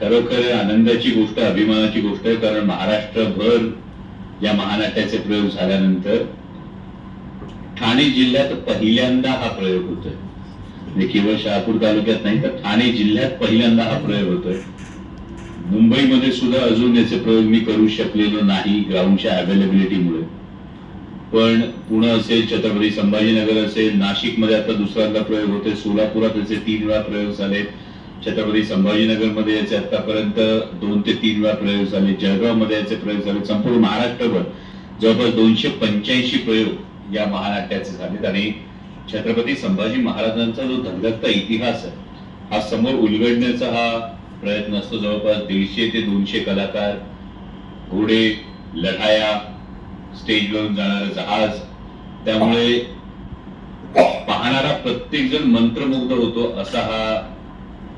खरोखर आनंदाची गोष्ट अभिमानाची गोष्ट आहे कारण महाराष्ट्रभर या महानाट्याचे प्रयोग झाल्यानंतर ठाणे जिल्ह्यात पहिल्यांदा हा प्रयोग होतोय. म्हणजे केवळ शहापूर तालुक्यात नाही तर ठाणे जिल्ह्यात पहिल्यांदा हा प्रयोग होतोय. मुंबईमध्ये सुद्धा अजून याचे प्रयोग मी करू शकलेलो नाही ग्राउंडच्या अवेलेबिलिटीमुळे पण पुणे असेल छत्रपती संभाजीनगर असेल नाशिकमध्ये आता दुसऱ्यांदा प्रयोग होते सोलापुरात याचे तीन वेळा प्रयोग झाले. छत्रपती संभाजीनगरमध्ये याचे आतापर्यंत दोन ते तीन वेळा प्रयोग झाले. जळगावमध्ये याचे प्रयोग झाले. संपूर्ण महाराष्ट्रभर जवळपास दोनशे पंच्याऐंशी प्रयोग या महानाट्याचे झालेत. आणि छत्रपती संभाजी महाराजांचा जो धगधगता इतिहास आहे हा समोर उलगडण्याचा हा प्रयत्न असतो. जवळपास दीडशे ते दोनशे कलाकार घोडे लढाया स्टेजवरून जाणारं जहाज त्यामुळे पाहणारा प्रत्येक जण मंत्रमुग्ध होतो असा हा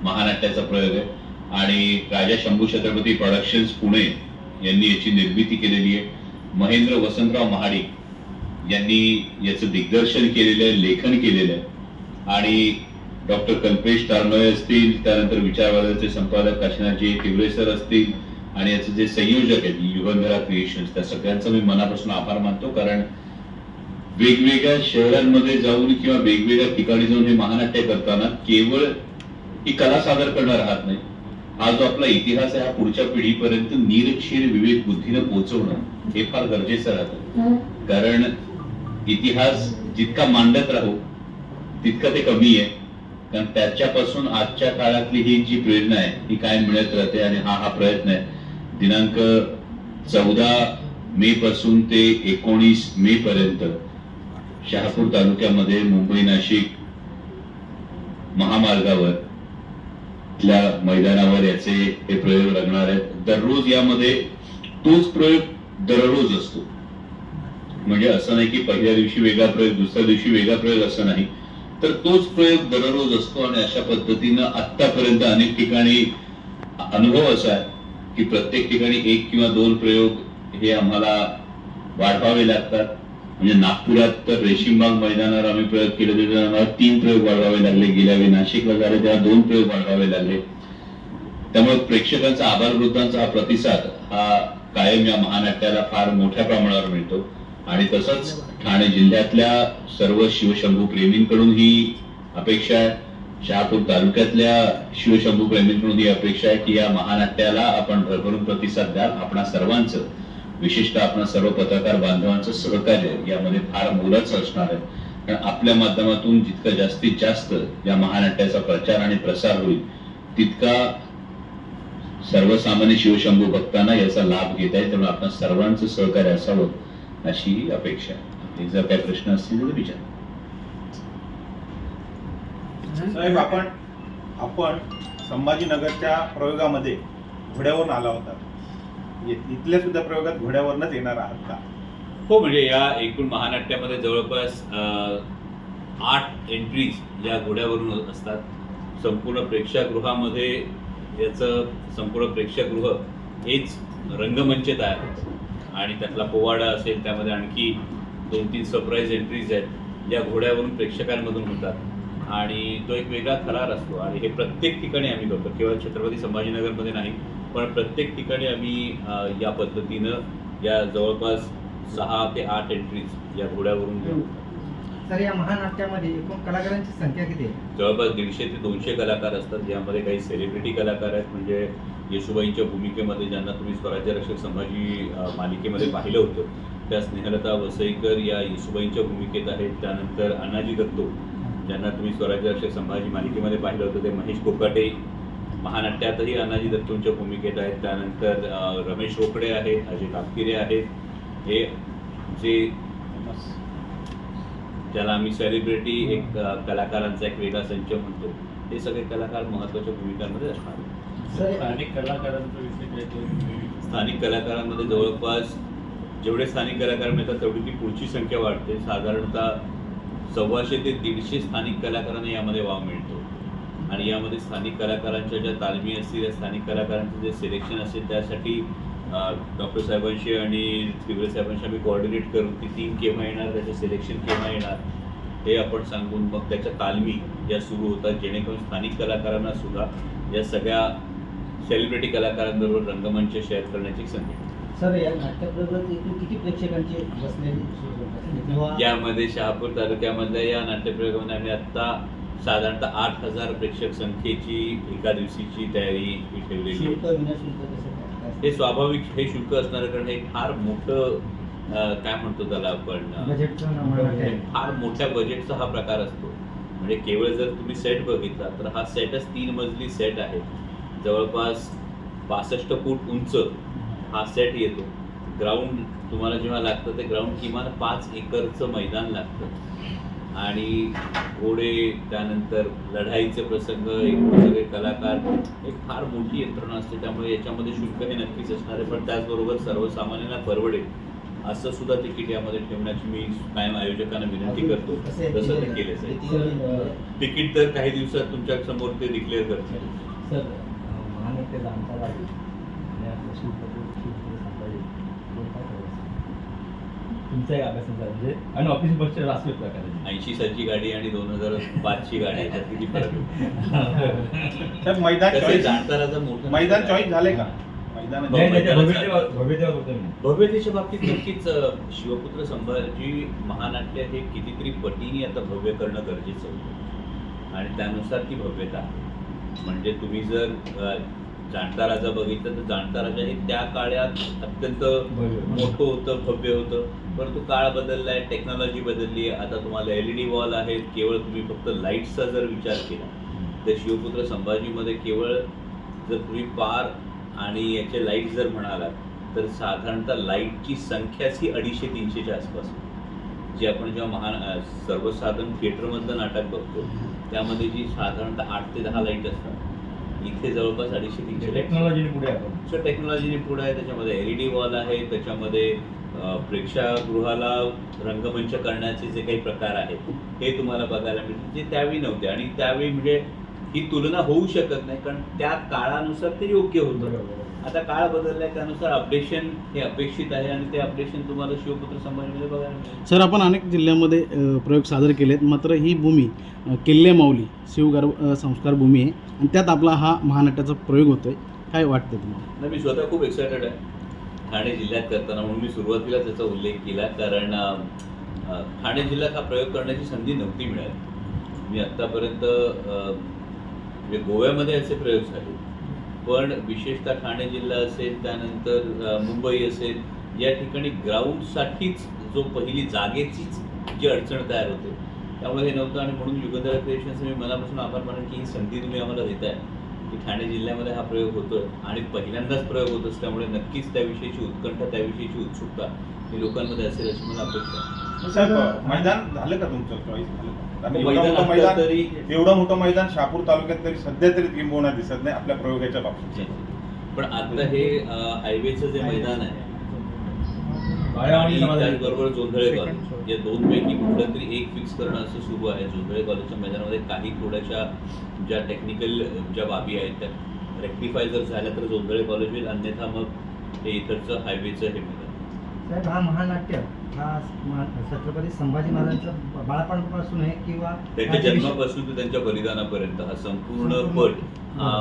महानाट्याचा प्रयोग आहे. आणि राजा शंभू छत्रपती प्रोडक्शन्स पुणे यांनी याची निर्मिती केलेली आहे. महेंद्र वसंतराव महाडिक यांनी याचं दिग्दर्शन केलेलं आहे लेखन केलेलं आहे. आणि डॉक्टर कल्पेश तारनोय असतील त्यानंतर विचारवादाचे संपादक काशीनाथजी तिवरे सर असतील आणि याचे जे संयोजक आहेत युगंधरा क्रिएशन्स त्या सगळ्यांचा मी मनापासून आभार मानतो. कारण वेगवेगळ्या शहरांमध्ये जाऊन किंवा वेगवेगळ्या ठिकाणी जाऊन हे महानाट्य करताना केवळ ही कला सादर करणार आहात नाही. हा जो आपला इतिहास आहे हा पुढच्या पिढीपर्यंत निरक्षीर विवेक बुद्धीनं पोहोचवणं हे फार गरजेचं राहतं. कारण इतिहास जितका मांडत राहू तितकं ते कमी आहे. कारण त्याच्यापासून आजच्या काळातली ही जी प्रेरणा आहे ही काय मिळत राहते आणि हा हा प्रयत्न आहे. दिनांक चौदा मे पासून ते एकोणीस मे पर्यंत शहापूर तालुक्यामध्ये मुंबई नाशिक महामार्गावर आपल्या मैदानावर याचे हे प्रयोग रंगणार आहेत. दररोज यामध्ये तोच प्रयोग दररोज असतो. म्हणजे असं नाही की पहिल्या दिवशी वेगळा प्रयोग दुसऱ्या दिवशी वेगळा प्रयोग असं नाही. तर तोच प्रयोग दररोज असतो आणि अशा पद्धतीनं आतापर्यंत अनेक ठिकाणी अनुभव असा आहे की प्रत्येक ठिकाणी एक किंवा दोन प्रयोग हे आम्हाला वाढवावे लागतात. म्हणजे नागपुरात तर रेशीमबाग मैदानावर आम्ही प्रयोग केले होते आम्हाला तीन प्रयोग वाढवावे लागले. गेल्या वेळी नाशिकला झाले तेव्हा दोन प्रयोग वाढवावे लागले. त्यामुळे प्रेक्षकांचा आभार वृद्धांचा हा प्रतिसाद हा कायम या महानाट्याला फार मोठ्या प्रमाणावर मिळतो. आणि तसंच ठाणे जिल्ह्यातल्या सर्व शिवशंभू प्रेमींकडून ही अपेक्षा आहे. शहापूर तालुक्यातल्या शिवशंभू प्रेमींकडून ही अपेक्षा आहे की या महानाट्याला आपण भरभरून प्रतिसाद द्याल. आपणा सर्वांचं विशिष्ट आपणा सर्व पत्रकार बांधवांचं सहकार्य यामध्ये फार मोलाचं असणार आहे. कारण आपल्या माध्यमातून जितकं जास्तीत जास्त या महानाट्याचा प्रचार आणि प्रसार होईल तितका सर्वसामान्य शिवशंभू भक्तांना याचा लाभ घेता येईल. त्यामुळे आपण सर्वांचं सहकार्य असावं अशी अपेक्षा आहे. जर काही प्रश्न असतील तर विचार. साहेब आपण आपण संभाजीनगरच्या प्रयोगामध्ये घोड्यावरून आला होता. इथल्या सुद्धा प्रयोगात घोड्यावरनच येणार आहात का? हो म्हणजे या एकूण महानाट्यामध्ये जवळपास आठ एंट्रीज या घोड्यावरून असतात. संपूर्ण प्रेक्षागृहामध्ये याचं संपूर्ण प्रेक्षागृह हेच रंगमंच तयार होतं आणि त्यातला पोवाडा असेल त्यामध्ये आणखी दोन तीन सरप्राईज एंट्रीज आहेत ज्या घोड्यावरून प्रेक्षकांमधून होतात. आणि तो एक वेगळा थरार असतो. आणि हे प्रत्येक ठिकाणी आम्ही करतो केवळ छत्रपती संभाजीनगरमध्ये नाही पण प्रत्येक ठिकाणी आम्ही या पद्धतीनं या जवळपास सहा ते आठ एंट्रीज या घोड्यावरून घेऊ. तर या महानाट्यामध्ये एकूण कलाकारांची संख्या किती आहे? जवळपास दीडशे ते दोनशे कलाकार असतात ज्यामध्ये काही सेलिब्रिटी कलाकार आहेत म्हणजे येशुबाईंच्या भूमिकेमध्ये ज्यांना तुम्ही स्वराज्य रक्षक संभाजी मालिकेमध्ये पाहिलं होतं. त्या स्नेहलता वसईकर या येशुबाईंच्या भूमिकेत आहेत. त्यानंतर अनाजी दत्तो ज्यांना तुम्ही स्वराज्य रक्षक संभाजी मालिकेमध्ये पाहिलं होतं. ते महेश कोकाटे महानाट्यातही अनाजी दत्तोंच्या भूमिकेत आहेत. त्यानंतर रमेश रोकडे आहेत अजय कापकिरे आहेत. हे जे ज्याला आम्ही सेलिब्रिटी एक कलाकारांचा एक वेगळा संच म्हणतो. हे सगळे कलाकार महत्त्वाच्या भूमिकांमध्ये असणार स्थानिक कलाकारांचा स्थानिक कलाकारांमध्ये जवळपास जेवढे स्थानिक कलाकार मिळतात तेवढी ती पुढची संख्या वाढते. साधारणतः सव्वाशे ते दीडशे स्थानिक कलाकारांना यामध्ये वाव मिळतो. आणि यामध्ये स्थानिक कलाकारांच्या ज्या तालमी असतील त्या स्थानिक कलाकारांचं जे सिलेक्शन असेल त्यासाठी डॉक्टर साहेबांशी आणि तिवरे साहेबांशी आम्ही कोऑर्डिनेट करून ती टीम केव्हा येणार त्याचं सिलेक्शन केव्हा येणार हे आपण सांगून मग त्याच्या तालमी या सुरू होतात. जेणेकरून स्थानिक कलाकारांना सुद्धा या सगळ्या सेलिब्रिटी कलाकारांबरोबर रंगमंच शेअर करण्याची संधी सर या एकूण किती प्रेक्षकांची बसलेली यामध्ये शहापूर तालुक्यामधल्या या नाट्यप्रयोगामध्ये आम्ही आत्ता साधारणतः आठ हजार प्रेक्षक संख्येची एका दिवशीची तयारी ठेवलेली हे स्वाभाविक हे शुल्क असणारं कारण हे फार मोठं काय म्हणतो त्याला आपण. फार मोठ्या बजेटचा हा प्रकार असतो. म्हणजे केवळ जर तुम्ही सेट बघितला तर हा सेटच तीन मजली सेट आहे. जवळपास पासष्ट फूट उंच हा सेट येतो. ग्राउंड तुम्हाला जेव्हा लागतं ते ग्राउंड किमान पाच एकरचं मैदान लागतं. आणि घोडे त्यानंतर लढाईचे प्रसंग एक सगळे कलाकार एक फार मोठी यंत्रणा असते. त्यामुळे याच्यामध्ये शुल्क हे नक्कीच असणार आहे. पण त्याचबरोबर सर्वसामान्यांना परवडेल असं सुद्धा तिकीट यामध्ये ठेवण्याची मी कायम आयोजकांना विनंती करतो. तसं ते अं, तिकीट तर काही दिवसात तुमच्यासमोर ते डिक्लेअर करतील सर अं, महानाट्य जाणता राहील आणि आपलं शिवपत्र शिवपत्र सांभाळेल कोण काय करायचं तुमचा एक अभ्यास झाला म्हणजे आणि ऑफिस बसच्या रासवे प्रकारे. ऐंशी सालची गाडी आणि दोन हजार पाचची गाडी याच्यात किती फरक मैदान चॉईस जाणताराचं मोठं मैदान. चॉईस झाले का? मैदान नाही नाही त्या मैदानाचं भव्यतेवर भव्यतेवर होतं मी भव्यतेच्या बाबतीत नक्कीच अ, शिवपुत्र संभाजी महानाट्य हे कितीतरी पटीने आता भव्य करणं गरजेचं होतं आणि त्यानुसार ती भव्यता. आहे म्हणजे तुम्ही जर अ, जाणता राजा बघितलं तर जाणता राजा हे त्या काळात अत्यंत भव्य. मोठं होतं भव्य होतं. परंतु काळ बदलला आहे टेक्नॉलॉजी बदलली आहे आता तुम्हाला एल ई डी वॉल आहेत केवळ तुम्ही फक्त लाईट्सचा जर विचार केला तर शिवपुत्र संभाजीमध्ये केवळ जर तुम्ही पार आणि याचे लाइट जर म्हणालात तर साधारणतः लाईटची संख्याच ही अडीचशे तीनशेच्या आसपास जे आपण जेव्हा महान सर्वसाधारण थिएटरमधलं नाटक बघतो त्यामध्ये जी साधारणतः आठ ते दहा लाइट असतात इथे जवळपास अडीचशे तीनशे. टेक्नॉलॉजीने पुढे आपण सो टेक्नॉलॉजीने पुढे आहे त्याच्यामध्ये एल ई डी वॉल आहे त्याच्यामध्ये प्रेक्षागृहाला रंगमंच करण्याचे जे काही प्रकार आहेत हे तुम्हाला बघायला मिळतील जे त्यावेळी नव्हते. आणि त्यावेळी म्हणजे ही तुलना होऊ शकत नाही कारण त्या काळानुसार ते योग्य होतं. आता काळ बदललाय त्यानुसार अपडेशन हे अपेक्षित आहे आणि ते अपडेशन तुम्हाला शिवपुत्र संभाजीमध्ये बघायला मिळेल. सर आपण अनेक जिल्ह्यामध्ये अ, प्रयोग सादर केलेत. मात्र ही भूमी अ, किल्ले माऊली शिवगार अ, संस्कार भूमी आहे. आणि त्यात आपला हा महानाट्याचा प्रयोग होतोय. काय वाटतं तुम्हाला? नाही मी स्वतः खूप एक्सायटेड आहे. ठाणे जिल्ह्यात करताना म्हणून मी सुरुवातीला त्याचा उल्लेख केला. कारण अ, अ, ठाणे जिल्ह्यात हा प्रयोग करण्याची संधी नव्हती मिळाली. मी आत्तापर्यंत अ, म्हणजे गोव्यामध्ये असे प्रयोग झाले. पण विशेषतः ठाणे जिल्हा असेल त्यानंतर मुंबई असेल या ठिकाणी ग्राउंडसाठीच जो पहिली जागेचीच जी अडचण तयार होते. त्यामुळे हे नव्हतं आणि म्हणून युगंधरा क्रिएशनचं मी मनापासून आभार मानेन की ही संधी तुम्ही आम्हाला देताय की ठाणे जिल्ह्यामध्ये हा प्रयोग होतोय आणि पहिल्यांदाच प्रयोग होत असल्यामुळे नक्कीच त्याविषयीची उत्कंठा त्याविषयीची उत्सुकता ही लोकांमध्ये असेल अशी मला अपेक्षा मैदान झालं का तुमचं? चॉईस झालं का? एवढं मैदान मोठं मैदान तरी एवढं मोठं मैदान शहापूर तालुक्यात तरी सध्या तरी किंबहुना दिसत नाही आपल्या प्रयोगाच्या बाबतीत. पण आता हे अं, हायवेचं जे मैदान आहे आणि त्याचबरोबर जोंधळे कॉलेज या दोन पैकी कुठलं तरी एक फिक्स करणं असं सुरू आहे. जोंधळे कॉलेजच्या मैदानामध्ये काही थोड्याशा ज्या टेक्निकल ज्या बाबी आहेत त्या रेक्टिफाय जर झाल्या तर जोंधळे कॉलेज होईल. अन्यथा मग हे इथरचं हायवेचं हे साहेब हा महानाट्य हा महा- छत्रपती संभाजी महाराजांचं बाळपणापासून आहे किंवा त्यांच्या जन्मापासून ते त्यांच्या बलिदानापर्यंत हा संपूर्ण पट हा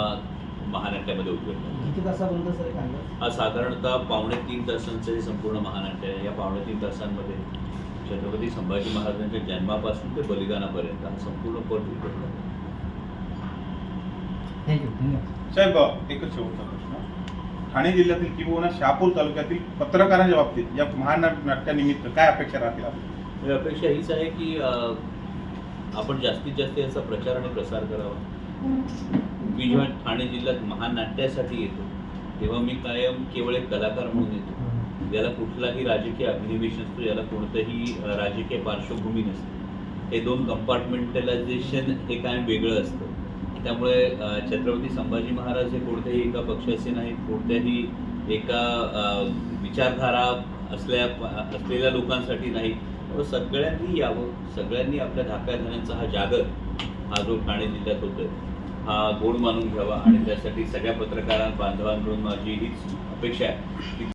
महानाट्यामध्ये उतरला किती तासापर्यंत सर हा साधारणतः पावणे तीन तासांचं हे संपूर्ण महानाट्य आहे. या पावणे तीन तासांमध्ये छत्रपती संभाजी महाराजांच्या जन्मापासून ते बलिदानापर्यंत हा संपूर्ण पट उतरला थँक्यू धन्यवाद. साहेब एकच शेवटचा प्रश्न. ठाणे जिल्ह्यातील किंबहुना शहापूर तालुक्यातील पत्रकारांच्या बाबतीत या महानाट्यानिमित्त काय अपेक्षा राहतील आपल्या? म्हणजे अपेक्षा हीच आहे की आपण जास्तीत जास्त याचा प्रचार आणि प्रसार करावा. मी जेव्हा ठाणे जिल्ह्यात महानाट्यासाठी येतो तेव्हा मी कायम केवळ एक कलाकार म्हणून येतो. याला कुठलाही राजकीय अभिनिवेश नसतो याला कोणतंही राजकीय पार्श्वभूमी नसते. हे दोन कंपार्टमेंटलायझेशन हे कायम वेगळं असतं. त्यामुळे छत्रपती संभाजी महाराज हे कोणत्याही एका पक्षाचे नाहीत कोणत्याही एका विचारधारा असल्या असलेल्या लोकांसाठी नाही त्यामुळे सगळ्यांनी यावं. सगळ्यांनी आपल्या धाक्या हा जागर हा जो ठाणे जिल्ह्यात होतोय हा गोड मानून घ्यावा. आणि त्यासाठी सगळ्या पत्रकारां बांधवांकडून माझी हीच अपेक्षा आहे.